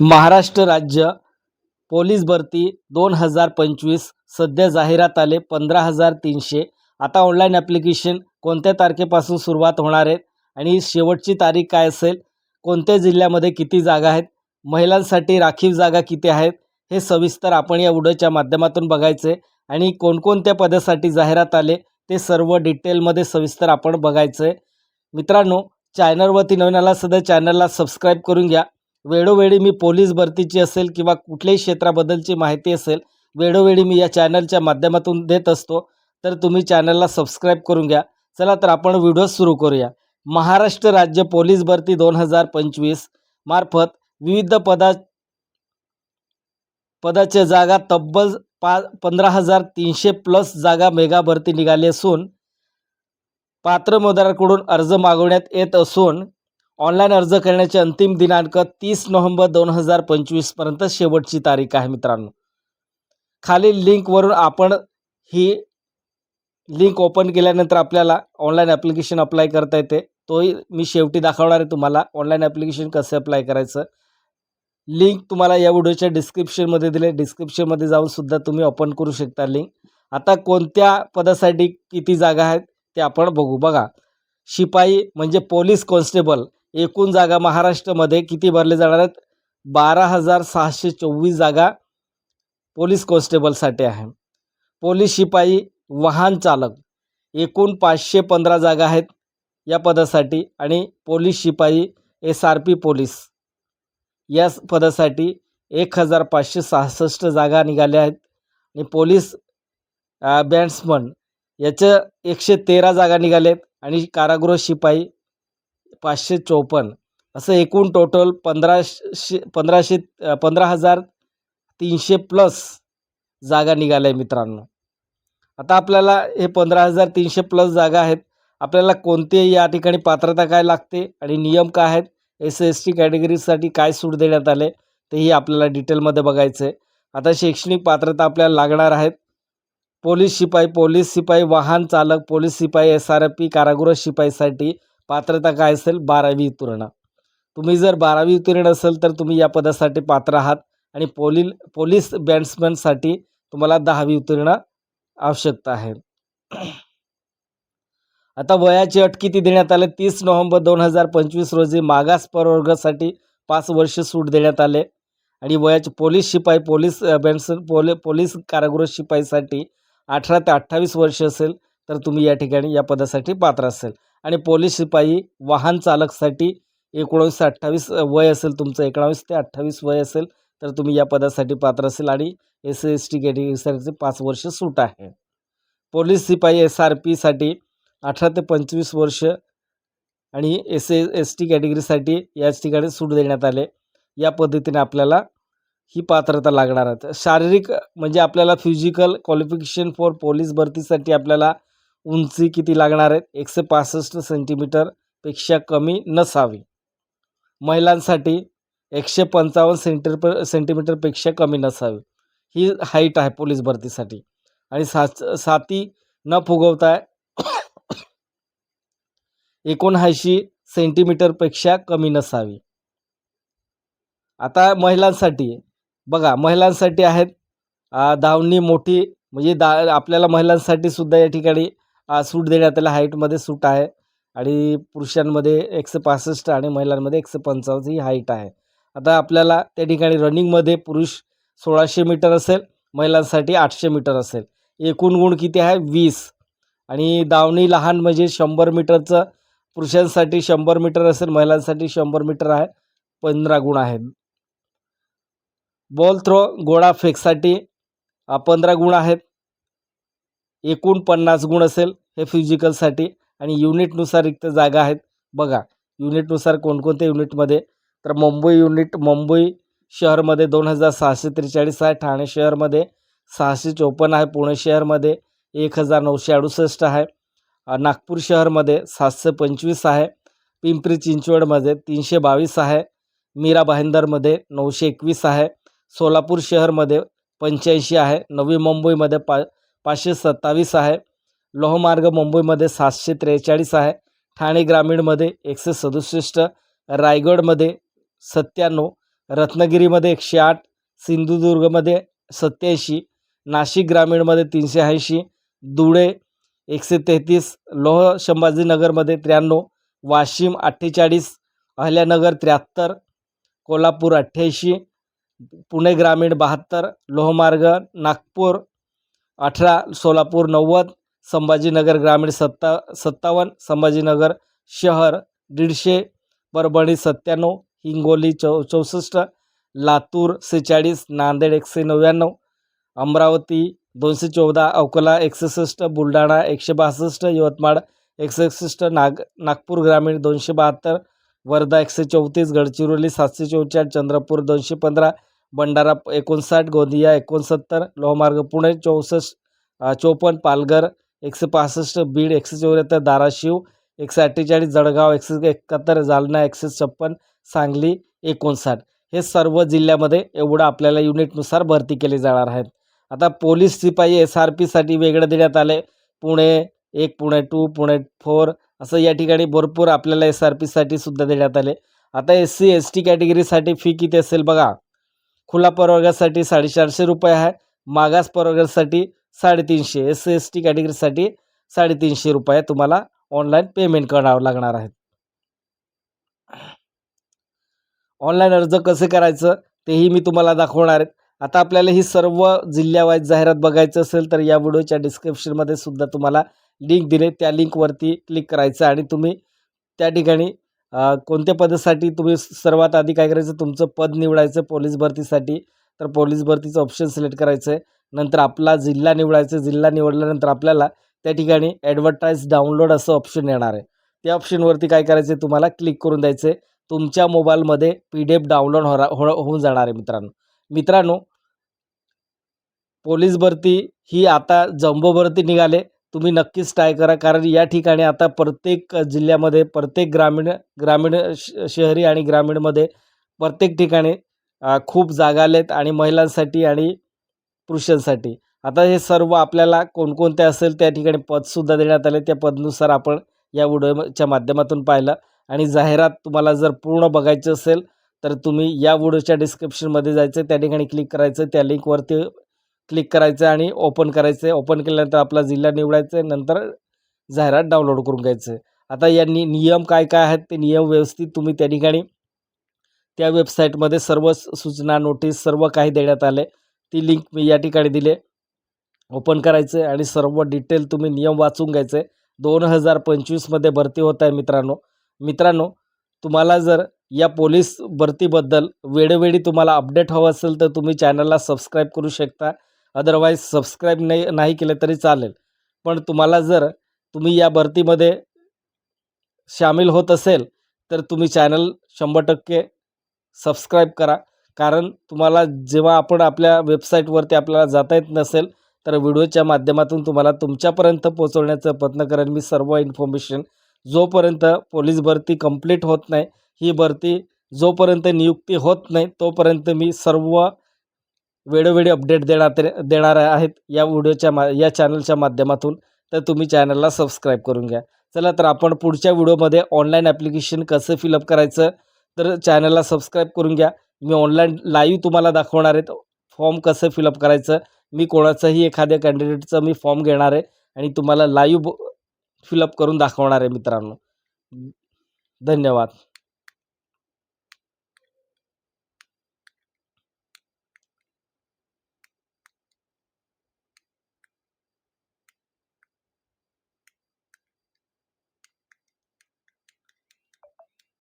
महाराष्ट्र राज्य पोलीस भरती दोन हजार पंचवीस. सध्या जाहिरात आले पंधरा हजार तीनशे. आता ऑनलाईन ॲप्लिकेशन कोणत्या तारखेपासून सुरुवात होणार आहे आणि शेवटची तारीख काय असेल? कोणत्या जिल्ह्यामध्ये किती जागा आहेत? महिलांसाठी राखीव जागा किती आहेत? हे सविस्तर आपण या व्हिडिओच्या माध्यमातून बघायचे आणि कोणकोणत्या पदासाठी जाहिरात आले ते सर्व डिटेलमध्ये सविस्तर आपण बघायचं आहे मित्रांनो चॅनलवरती नवीन आला सध्या चॅनलला सबस्क्राईब करून घ्या. वेळोवेळी मी पोलीस भरतीची असेल किंवा कुठल्याही क्षेत्राबद्दलची माहिती असेल वेळोवेळी मी या चॅनलच्या माध्यमातून देत असतो. तर तुम्ही चॅनलला सबस्क्राईब करून घ्या. चला तर आपण व्हिडिओ सुरू करूया. महाराष्ट्र राज्य पोलीस भरती दोन हजार पंचवीस मार्फत विविध पदा पदाच्या जागा तब्बल पा पंधरा हजार तीनशे प्लस जागा मेगा भरती निघाली असून पात्र मतदाराकडून अर्ज मागवण्यात येत असून ऑनलाईन अर्ज करण्याचे अंतिम दिनांक तीस नोव्हेंबर दोन हजार पंचवीसपर्यंत शेवटची तारीख आहे मित्रांनो. खालील लिंकवरून आपण ही लिंक ओपन केल्यानंतर आपल्याला ऑनलाईन ॲप्लिकेशन अप्लाय करता येते. तोही मी शेवटी दाखवणार आहे तुम्हाला ऑनलाईन ॲप्लिकेशन कसं अप्लाय करायचं. लिंक तुम्हाला या व्हिडिओच्या डिस्क्रिप्शनमध्ये दिले. डिस्क्रिप्शनमध्ये जाऊन सुद्धा तुम्ही ओपन करू शकता लिंक आता कोणत्या पदासाठी किती जागा आहेत ते आपण बघू. बघा शिपाई म्हणजे पोलीस कॉन्स्टेबल. एकूण जागा महाराष्ट्रामध्ये किती भरले जाणार आहेत? बारा हजार सहाशे चोवीस जागा पोलीस कॉन्स्टेबलसाठी आहे. पोलीस शिपाई वाहन चालक एकूण पाचशे पंधरा जागा आहेत या पदासाठी आणि पोलीस शिपाई एस आर पी पोलीस या पदासाठी एक हजार पाचशे सहासष्ट जागा निघाल्या आहेत. आणि पोलीस बॅट्समन याचं एकशे तेरा जागा निघाल्या आहेत. आणि कारागृह शिपाई पाचशे चोपन्न. असं एकूण टोटल पंधराशे पंधराशे पंधरा हजार तीनशे प्लस जागा निघाल्या आहे मित्रांनो. आता आपल्याला हे पंधरा हजार तीनशे प्लस जागा आहेत. आपल्याला कोणते या ठिकाणी पात्रता काय लागते आणि नियम काय आहेत एस एस टी कॅटेगरीसाठी काय सूट देण्यात आले तेही आपल्याला डिटेलमध्ये बघायचं आहे. आता शैक्षणिक पात्रता आपल्याला लागणार आहेत. पोलीस शिपाई पोलीस शिपाई वाहन चालक पोलीस शिपाई एस आर पी कारागृह शिपाईसाठी पात्रता काय असेल? बारावी उत्तीर्ण. तुम्ही जर बारावी उत्तीर्ण असेल तर तुम्ही या पदासाठी पात्र आहात आणि पोली पोलीस बॅट्समॅनसाठी तुम्हाला दहावी उत्तीर्ण आवश्यकता आहे. आता वयाची अट किती देण्यात आले? तीस नोव्हेंबर दोन हजार पंचवीस रोजी मागास प्रवर्गासाठी पाच वर्ष सूट देण्यात आले. आणि वयाचे पोलीस शिपाई पोलीस बॅट्समॅन पोले पोलीस कारागृह शिपाईसाठी अठरा ते अठ्ठावीस वर्ष असेल. तर तुम्ही या ठिकाणी या पदासाठी पात्र असेल. आणि पोलीस शिपाई वाहन चालकसाठी एकोणावीस ते अठ्ठावीस वय असेल तुमचं एकोणावीस ते अठ्ठावीस वय असेल तर तुम्ही या पदासाठी पात्र असेल आणि एस एस टी कॅटेगरीसाठी पाच वर्ष सूट आहे. पोलीस शिपाई एस आर पीसाठी अठरा ते पंचवीस वर्ष आणि एस ए एस टी कॅटेगरीसाठी याच ठिकाणी सूट देण्यात आले. या पद्धतीने आपल्याला ही पात्रता लागणार आहे. शारीरिक म्हणजे आपल्याला फिजिकल क्वालिफिकेशन फॉर पोलीस भरतीसाठी आपल्याला उंची किती लागणार आहेत एकशे पासष्ट सेंटीमीटरपेक्षा कमी नसावी. महिलांसाठी एकशे पंचावन्न सेंटीमीटर सेंटीमीटरपेक्षा कमी नसावी. ही हाईट आहे पोलीस भरतीसाठी. आणि सात साती न फुगवता एकोणऐंशी सेंटीमीटरपेक्षा कमी नसावी. आता महिलांसाठी बघा महिलांसाठी आहेत धावणी मोठी म्हणजे दा आपल्याला महिलांसाठी सुद्धा या ठिकाणी सूट देण्यात आलं हाईटमध्ये सूट आहे. आणि पुरुषांमध्ये एकशे पासष्ट आणि महिलांमध्ये एकशे पंचावन्न ही हाईट आहे. आता आपल्याला त्या ठिकाणी रनिंगमध्ये पुरुष सोळाशे मीटर असेल महिलांसाठी आठशे मीटर असेल. एकूण गुण किती आहे? वीस. आणि दावणी लहान म्हणजे शंभर मीटरचं पुरुषांसाठी शंभर मीटर असेल महिलांसाठी शंभर मीटर आहे पंधरा गुण आहेत. बॉल थ्रो गोळा फेकसाठी पंधरा गुण आहेत. एकूण पन्नास गुण असेल हे फिजिकलसाठी आणि युनिटनुसार रिक्त जागा आहेत. बघा युनिटनुसार कोणकोणत्या युनिटमध्ये तर मुंबई युनिट मुंबई शहरमध्ये दोन हजार सहाशे त्रेचाळीस आहे. ठाणे शहरमध्ये सहाशे चोपन्न आहे. पुणे शहरमध्ये एक हजार नऊशे अडुसष्ट आहे. नागपूर शहरमध्ये सातशे पंचवीस आहे. पिंपरी चिंचवडमध्ये तीनशे बावीस आहे. मीरा भाईंदरमध्ये नऊशे एकवीस आहे. सोलापूर शहरमध्ये पंच्याऐंशी आहे. नवी मुंबईमध्ये पा पाचशे सत्तावीस आहे. लोहमार्ग मुंबईमध्ये सातशे त्रेचाळीस आहे. ठाणे ग्रामीणमध्ये एकशे सदुसष्ट रायगडमध्ये सत्त्याण्णव रत्नागिरीमध्ये एकशे आठ सिंधुदुर्गमध्ये सत्याऐंशी नाशिक ग्रामीणमध्ये तीनशे ऐंशी धुळे एकशे तेहतीस लोह संभाजीनगरमध्ये त्र्याण्णव वाशिम अठ्ठेचाळीस अहल्यानगर त्र्याहत्तर कोल्हापूर अठ्ठ्याऐंशी पुणे ग्रामीण बहात्तर लोहमार्ग नागपूर अठरा सोलापूर नव्वद संभाजीनगर ग्रामीण सत्ता सत्तावन्न संभाजीनगर शहर दीडशे परभणी सत्त्याण्णव हिंगोली चौ चौसष्ट लातूर सेहेचाळीस नांदेड एकशे नव्याण्णव अमरावती दोनशे चौदा अकोला एकसष्ट बुलढाणा एकशे बासष्ट यवतमाळ एकशे एकसष्ट नाग नागपूर ग्रामीण दोनशे बहात्तर वर्धा एकशे चौतीस गडचिरोली सातशे चौचाळीस चंद्रपूर दोनशे पंधरा भंडारा एकोणसाठ गोंदिया एकोणसत्तर लोहमार्ग पुणे चौसष्ट चोपन्न पालघर एकशे पासष्ट बीड एकशे चौऱ्याहत्तर धाराशिव एकशे अठ्ठेचाळीस जळगाव एकशे एकाहत्तर जालना एकशे छप्पन सांगली एकोणसाठ. हे सर्व जिल्ह्यामध्ये एवढं आपल्याला युनिटनुसार भरती केली जाणार आहेत. आता पोलीस शिपाई एस आर पीसाठी वेगळं देण्यात आले पुणे एक पुणे टू पुणे फोर असं या ठिकाणी भरपूर आपल्याला एस आर पीसाठी सुद्धा देण्यात आले. आता एस सी एस टी कॅटेगरीसाठी फी किती असेल बघा. खुला प्रवर्गासाठी साडेचारशे रुपये आहे. मागास प्रवर्गासाठी साडेतीनशे. एस सी एस टी कॅटेगरीसाठी साडेतीनशे रुपये तुम्हाला ऑनलाईन पेमेंट करावं लागणार आहेत. ऑनलाईन अर्ज कसे करायचं तेही मी तुम्हाला दाखवणार आहे. आता आपल्याला ही सर्व जिल्ह्यावाईज जाहिरात बघायचं असेल तर या व्हिडिओच्या डिस्क्रिप्शनमध्ये सुद्धा तुम्हाला लिंक दिले. त्या लिंकवरती क्लिक करायचं आणि तुम्ही त्या ठिकाणी कोणत्या पदासाठी तुम्ही सर्वात आधी काय करायचं? तुमचं पद निवडायचं पोलीस भरतीसाठी. तर पोलीस भरतीचं ऑप्शन सिलेक्ट करायचं आहे नंतर आपला जिल्हा निवडायचं जिल्हा निवडल्यानंतर आपल्याला त्या ठिकाणी ॲडव्हर्टाईज डाउनलोड असं ऑप्शन येणार आहे. त्या ऑप्शनवरती काय करायचं आहे तुम्हाला क्लिक करून द्यायचं आहे तुमच्या मोबाईलमध्ये पी डी एफ डाउनलोड हो हो होऊन जाणार आहे मित्रांनो. मित्रांनो पोलीस भरती ही आता जम्बो भरती निघाले. तुम्ही नक्कीच ट्राय करा. कारण या ठिकाणी आता प्रत्येक जिल्ह्यामध्ये प्रत्येक ग्रामीण ग्रामीण श शहरी आणि ग्रामीणमध्ये प्रत्येक ठिकाणी खूप जागा आहेत आणि महिलांसाठी आणि पुरुषांसाठी. आता हे सर्व आपल्याला कोणकोणते असेल त्या ठिकाणी पदसुद्धा देण्यात आले. त्या पदनुसार आपण या व्हिडिओच्या माध्यमातून पाहिलं. आणि जाहिरात तुम्हाला जर पूर्ण बघायची असेल तर तुम्ही या व्हिडिओच्या डिस्क्रिप्शनमध्ये जायचं त्या ठिकाणी क्लिक करायचं. त्या लिंकवरती क्लिक करायचं आणि ओपन करायचं. ओपन केल्यानंतर आपला जिल्हा निवडायचा. नंतर जाहिरात डाउनलोड करून घ्यायचं. आता या नि नियम काय काय आहेत ते नियम व्यवस्थित तुम्ही त्या ठिकाणी त्या वेबसाईटमध्ये सर्व सूचना नोटीस सर्व काही देण्यात आले. ती लिंक मी या ठिकाणी दिले. ओपन करायचं आणि सर्व डिटेल तुम्ही नियम वाचून घ्यायचे. दोन हजार पंचवीसमध्ये भरती होत आहे मित्रांनो. मित्रांनो तुम्हाला जर या पोलीस भरतीबद्दल वेळोवेळी तुम्हाला अपडेट हवं असेल तर तुम्ही चॅनलला सबस्क्राईब करू शकता. अदरवाईज सबस्क्राईब नाही नाही केलं तरी चालेल. पण तुम्हाला जर तुम्ही या भरतीमध्ये सामील होत असेल तर तुम्ही चॅनल शंभर टक्के सबस्क्राईब करा. कारण तुम्हाला जेव्हा आपण आपल्या वेबसाईटवरती आपल्याला जाता येत नसेल तर व्हिडिओच्या माध्यमातून तुम्हाला तुमच्यापर्यंत पोहोचवण्याचा प्रयत्न करेन मी सर्व इन्फॉर्मेशन जोपर्यंत पोलीस भरती कंप्लीट होत नाही ही भरती जोपर्यंत नियुक्ती होत नाही तोपर्यंत मी सर्व वेळोवेळी अपडेट देणार देणार आहेत या व्हिडिओच्या मा या चॅनलच्या माध्यमातून. तर तुम्ही चॅनलला सबस्क्राईब करून घ्या. चला तर आपण पुढच्या व्हिडिओमध्ये ऑनलाईन ॲप्लिकेशन कसं फिलअप करायचं तर चॅनलला सबस्क्राईब करून घ्या. मी ऑनलाईन लाईव्ह तुम्हाला दाखवणार आहे फॉर्म कसं फिलअप करायचं मी कोणाचंही एखाद्या कॅन्डिडेटचं मी फॉर्म घेणार आहे आणि तुम्हाला लाईव्ह फिलअप करून दाखवणार आहे मित्रांनो. धन्यवाद.